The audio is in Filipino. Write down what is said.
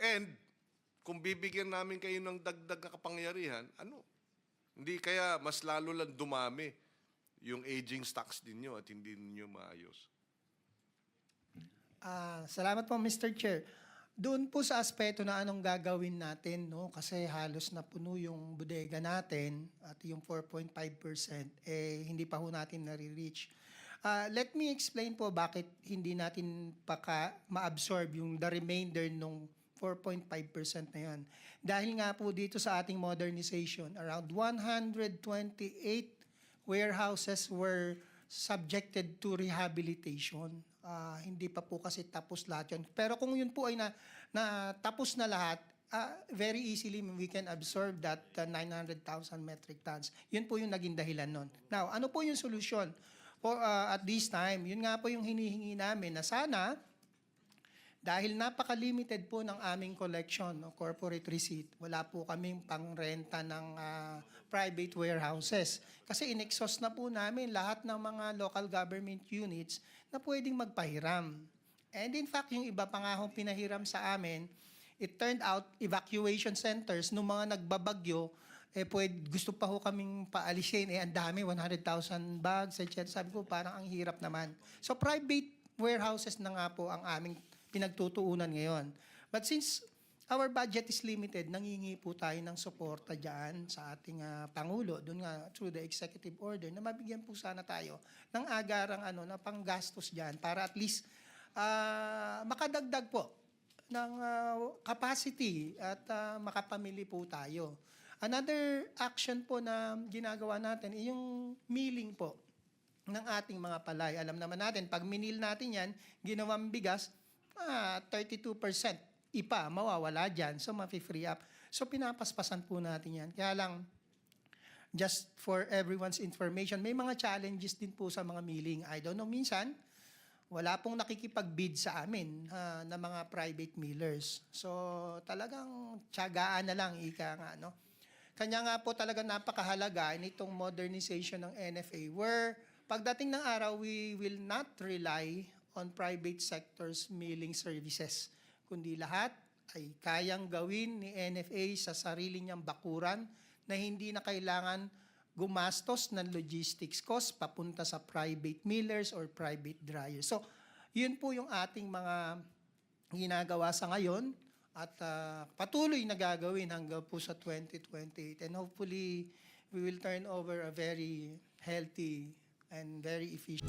And kung bibigyan namin kayo ng dagdag na kapangyarihan, ano? Hindi kaya mas lalo lang dumami yung aging stocks ninyo at hindi ninyo maayos. Ah, salamat po Mr. Chair. Doon po sa aspeto na anong gagawin natin, no? Kasi halos na puno yung bodega natin at yung 4.5% eh hindi pa ho natin nare-reach. Ah, let me explain po bakit hindi natin pa ka ma-absorb yung the remainder nung 4.5% na yan. Dahil nga po dito sa ating modernization, around 128 warehouses were subjected to rehabilitation. Ah, hindi pa po kasi tapos lahat yun. Pero kung yun po ay na, na tapos na lahat, ah, very easily we can absorb that uh, 900,000 metric tons. Yun po yung naging dahilan nun. Now, ano po yung solution? For, ah, at this time, yun nga po yung hinihingi namin na sana dahil napaka-limited po ng aming collection, no, corporate receipt, wala po kaming pangrenta ng ah, private warehouses. Kasi in-exhaust na po namin lahat ng mga local government units na pwedeng magpahiram. And in fact, yung iba pa nga hong pinahiram sa amin, it turned out evacuation centers nung mga nagbabagyo, eh pwede, gusto pa ho kaming paalisin, eh ang dami, 100,000 bags, etc. Sabi ko, parang ang hirap naman. So private warehouses na nga po ang aming pinagtutuunan ngayon. But since our budget is limited, nangingi po tayo ng suporta dyan sa ating ah, Pangulo, doon nga through the executive order, na mabigyan po sana tayo ng agarang ano, na panggastos dyan para at least ah, makadagdag po ng ah, capacity at ah, makapamili po tayo. Another action po na ginagawa natin yung milling po ng ating mga palay. Alam naman natin, pag minil natin yan, ginawang bigas, ah, 32% ipa, mawawala dyan. So, mafi-free up. So, pinapaspasan po natin yan. Kaya lang, just for everyone's information, may mga challenges din po sa mga milling. I don't know, minsan, wala pong nakikipag-bid sa amin ah, na mga private millers. So, talagang tiyagaan na lang, ika nga, no? Kanya nga po talaga napakahalaga nitong modernization ng NFA where pagdating ng araw, we will not rely on private sector's milling services, kundi lahat ay kayang gawin ni NFA sa sarili niyang bakuran na hindi na kailangan gumastos ng logistics cost papunta sa private millers or private dryers. So, yun po yung ating mga ginagawa sa ngayon at ah, patuloy na gagawin hanggang po sa 2028. And hopefully, we will turn over a very healthy and very efficient